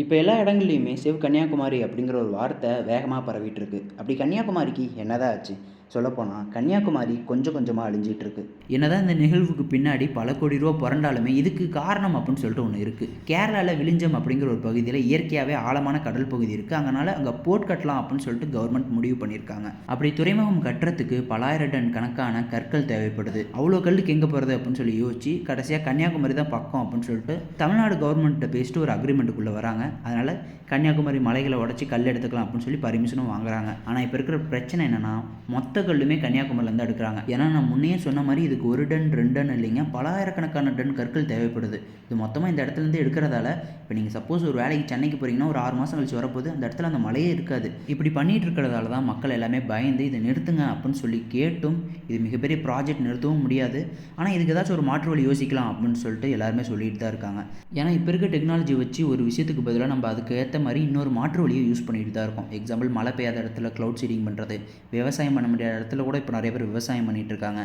இப்போ எல்லா இடங்கள்லையுமே சிவ் கன்னியாகுமரி அப்படிங்கிற ஒரு வார்த்தை வேகமாக பரவிட்டு இருக்கு அப்படி கன்னியாகுமரிக்கு என்னதான் ஆச்சு? சொல்லப்போனால் கன்னியாகுமரி கொஞ்சம் கொஞ்சமாக அழிஞ்சிட்டு இருக்கு என்னதான் இந்த நிகழ்வுக்கு பின்னாடி பல கோடி ரூபா புரண்டாலுமே இதுக்கு காரணம் அப்படின்னு சொல்லிட்டு ஒன்று இருக்குது கேரளாவில் விழிஞ்சம் அப்படிங்கிற ஒரு பகுதியில் இயற்கையாகவே ஆழமான கடல் பகுதி இருக்குது அதனால் அங்கே போட் கட்டலாம் அப்படின்னு சொல்லிட்டு கவர்மெண்ட் முடிவு பண்ணியிருக்காங்க. அப்படி துறைமுகம் கட்டுறதுக்கு பலாயிரம் டன் கணக்கான கற்கள் தேவைப்படுது. அவ்வளோ கல்லுக்கு எங்கே போகிறது அப்படின்னு சொல்லி யோசிச்சு கடைசியாக கன்னியாகுமரி தான் பக்கம் அப்படின்னு சொல்லிட்டு தமிழ்நாடு கவர்மெண்ட்டை பேசிட்டு ஒரு அக்ரிமெண்ட்டுக்குள்ளே வராங்க. அதனால் கன்னியாகுமரி மலைகளை உடச்சி கல் எடுத்துக்கலாம் அப்படின்னு சொல்லி பர்மிஷனும் வாங்குறாங்க. ஆனால் இப்போ இருக்கிற பிரச்சனை என்னென்னா மொத்த கல்லுமே கன்னியாகுமரியிலேருந்து எடுக்கிறாங்க. ஏன்னா நான் முன்னே சொன்ன மாதிரி இதுக்கு ஒரு டன் ரெண்டு டன் இல்லைங்க. பலாயிரக்கணக்கான டன் கற்கள் தேவைப்படுது. இது மொத்தமாக இந்த இடத்துலேருந்து எடுக்கிறதால இப்போ நீங்கள் சப்போஸ் ஒரு வேலைக்கு சென்னைக்கு போகிறீங்கன்னா ஒரு ஆறு மாதம் கழிச்சு வரப்போது அந்த இடத்துல அந்த மலையே இருக்காது. இப்படி பண்ணிட்டு இருக்கிறதால தான் மக்கள் எல்லாமே பயந்து இதை நிறுத்துங்க அப்படின்னு சொல்லி கேட்டும். இது மிகப்பெரிய ப்ராஜெக்ட் நிறுத்தவும் முடியாது. ஆனால் இதுக்கு ஏதாச்சும் ஒரு மாற்று வழி யோசிக்கலாம் அப்படின்னு சொல்லிட்டு எல்லாருமே சொல்லிட்டு தான் இருக்காங்க. ஏன்னா இப்போ இருக்க டெக்னாலஜி வச்சு ஒரு விஷயத்துக்கு பதிலாக நம்ம அதுக்கு ஏற்ற மாதிரி இன்னொரு மாற்று வழியை யூஸ் பண்ணிட்டு தான் இருக்கோம். எக்ஸாம்பிள் மழை பெய்யாத இடத்துல க்ளவுட் சீடிங் பண்ணுறது விவசாயம் பண்ண முடியாத இடத்துல கூட இப்போ நிறைய பேர் விவசாயம் பண்ணிகிட்டு இருக்காங்க.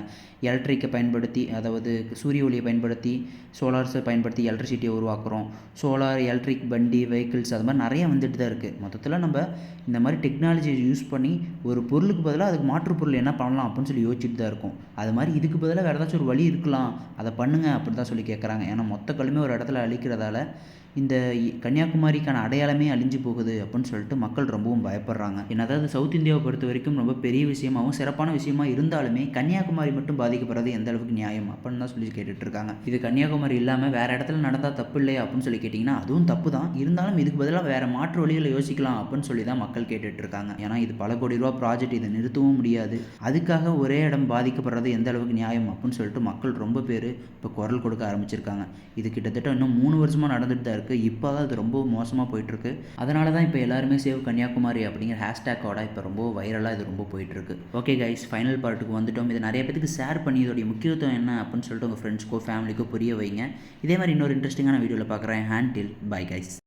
எலக்ட்ரிக்கை பயன்படுத்தி அதாவது சூரிய ஒளியை பயன்படுத்தி சோலார்ஸை பயன்படுத்தி எலக்ட்ரிசிட்டியை உருவாக்குறோம். சோலார் எலக்ட்ரிக் வண்டி வெஹிக்கிள்ஸ் அது மாதிரி நிறைய வந்துட்டு தான் இருக்குது மொத்தத்தில் நம்ம இந்த மாதிரி டெக்னாலஜியை யூஸ் பண்ணி ஒரு பொருளுக்கு பதிலாக அதுக்கு மாற்று பொருள் என்ன பண்ணலாம் அப்படின்னு சொல்லி யோசிச்சுட்டு தான் இருக்கும். அது மாதிரி இதுக்கு பதிலாக வேறு ஏதாச்சும் ஒரு வழி இருக்கலாம். அதை பண்ணுங்க அப்படின்னு தான் சொல்லி கேட்குறாங்க ஏன்னா மொத்த கல்லுமே ஒரு இடத்துல அழிக்கிறதால இந்த கன்னியாகுமரிக்கான அடையாளமே அழிஞ்சு போகுது அப்படின்னு சொல்லிட்டு மக்கள் ரொம்பவும் பயப்படுறாங்க. என்ன அதாவது சவுத் இந்தியாவை பொறுத்த வரைக்கும் ரொம்ப பெரிய விஷயமாகவும் சிறப்பான விஷயமா இருந்தாலுமே கன்னியாகுமரி மட்டும் பாதிக்கப்படுறது எந்த அளவுக்கு நியாயம் அப்படின்னு தான் சொல்லி கேட்டுட்டு இருக்காங்க. இது கன்னியாகுமரி இல்லாமல் வேற இடத்துல நடந்தால் தப்பு இல்லையா அப்படின்னு சொல்லி கேட்டிங்கன்னா அதுவும் தப்பு தான். இருந்தாலும் இதுக்கு பதிலாக வேற மாற்று வழிகளை யோசிக்கலாம் அப்படின்னு சொல்லி தான் மக்கள் கேட்டுட்டு இருக்காங்க. ஏன்னா இது பல கோடி ரூபா ப்ராஜெக்ட் இதை நிறுத்தவும் முடியாது. அதுக்காக ஒரே இடம் பாதிக்கப்படுறது எந்த அளவுக்கு நியாயம் அப்படின்னு சொல்லிட்டு மக்கள் ரொம்ப பேர் இப்போ குரல் கொடுக்க ஆரம்பிச்சிருக்காங்க. இது கிட்டத்தட்ட இன்னும் மூணு வருஷமாக நடந்துட்டு தான் இருக்குது இப்போ தான் அது ரொம்ப மோசமாக போயிட்டுருக்கு. அதனால தான் இப்போ எல்லாருமே சேவ் கன்னியாகுமரி அப்படிங்கிற ஹேஷ்டேக்கோட இப்போ ரொம்ப வைரலாக இது ரொம்ப போயிட்டுருக்கு. ஓகே கைஸ் ஃபைனல் பார்ட்டுக்கு வந்துட்டோம். இது நிறைய பேத்துக்கு ஷேர் பண்ணி இதோடைய முக்கியத்துவம் என்ன அப்படின்னு சொல்லிட்டு உங்கள் ஃப்ரெண்ட்ஸ்க்கோ ஃபேமிலிக்கோ புரிய வைங்க. இதே மாதிரி இன்னொரு இன்ட்ரெஸ்டிங்கான வீடியோவில் பார்க்குறேன் ஹேண்ட் டில் பை கைஸ்